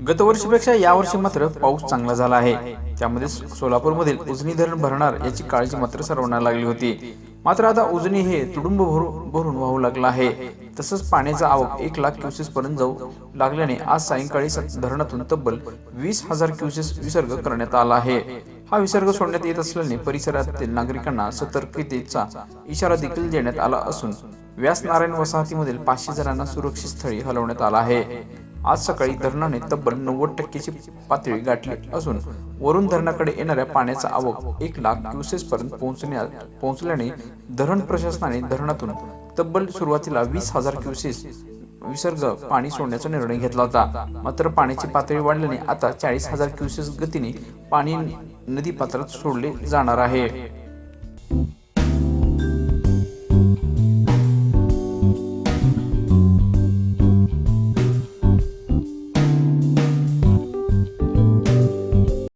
गतवर्षीपेक्षा यावर्षी मात्र पाऊस चांगला झाला आहे. त्यामध्ये सोलापूरमधील उजनी धरण भरणार याची काळजी मात्र सर्वांना लागली होती. मात्र आता उजनी हे तुडुंब भरून भरून वाहू लागला आहे. तसंच पाण्याचा आवक एक लाख क्युसेस पर्यंत जाऊ लागल्याने आज सायंकाळी धरणातून तब्बल वीस हजार क्युसेस विसर्ग करण्यात आला आहे. हा विसर्ग सोडण्यात येत असल्याने परिसरातील नागरिकांना सतर्कतेचा इशारा देखील देण्यात आला असून व्यास नारायण वसाहतीमधील पाचशे जणांना सुरक्षित स्थळी हलवण्यात आला आहे. आज सकाळी धरणाने तब्बल नव्वद टक्केची पातळी गाठली. असून वरून धरणाकडे येणाऱ्या पाण्याचा आवक एक लाख क्युसेस पर्यंत पोहोचण्या पोहोचल्याने धरण प्रशासनाने धरणातून तब्बल सुरुवातीला वीस हजार क्युसेस विसर्ग पाणी सोडण्याचा निर्णय घेतला होता. मात्र पाण्याची पातळी वाढल्याने आता चाळीस हजार क्युसेस गतीने पाणी नदी पात्रात सोडले जाणार आहे.